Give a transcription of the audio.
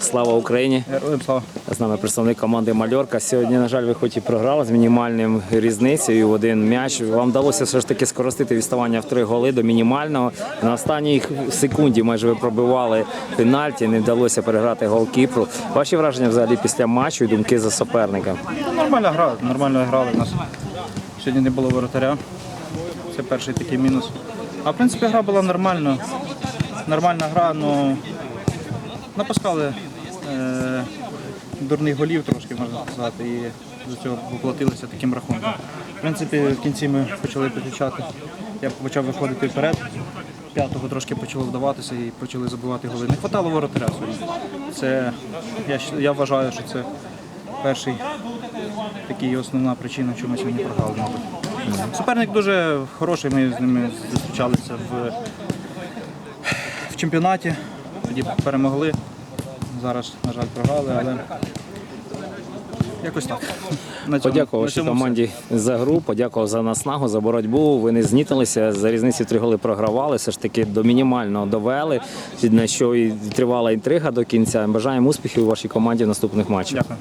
Слава Україні! Героям слава. З нами представник команди Мальорка. Сьогодні, на жаль, ви хоч і програли з мінімальним різницею в один м'яч. Вам вдалося все ж таки скоростити відставання в три голи до мінімального. На останній секунді майже ви пробивали пенальті, не вдалося переграти гол Кіпру. Ваші враження взагалі після матчу і думки за суперника? Ну, Нормальна гра, нормально грали в нас. Сьогодні не було воротаря. Це перший такий мінус. А в принципі гра була нормальна. Нормальна гра, але напускали е, дурних голів трошки, можна сказати, і за цього поплатилися таким рахунком. В принципі, в кінці ми почали підключати. Я почав виходити вперед. П'ятого трошки почало вдаватися і почали забивати голи. Не хватало воротаря. Це, я, я вважаю, що це перший такий основна причина, чому ми сьогодні програли. Суперник дуже хороший, ми з ними зустрічалися в, в чемпіонаті, тоді перемогли. Зараз, на жаль, програли, але якось так. На цьому- Подякував на вашій цьому команді за гру, подякував за наснагу, за боротьбу. Ви не знітилися, за різниці в три голи програвали, все ж таки до мінімального довели, на що і тривала інтрига до кінця. Бажаємо успіхів у вашій команді в наступних матчах. Дякую.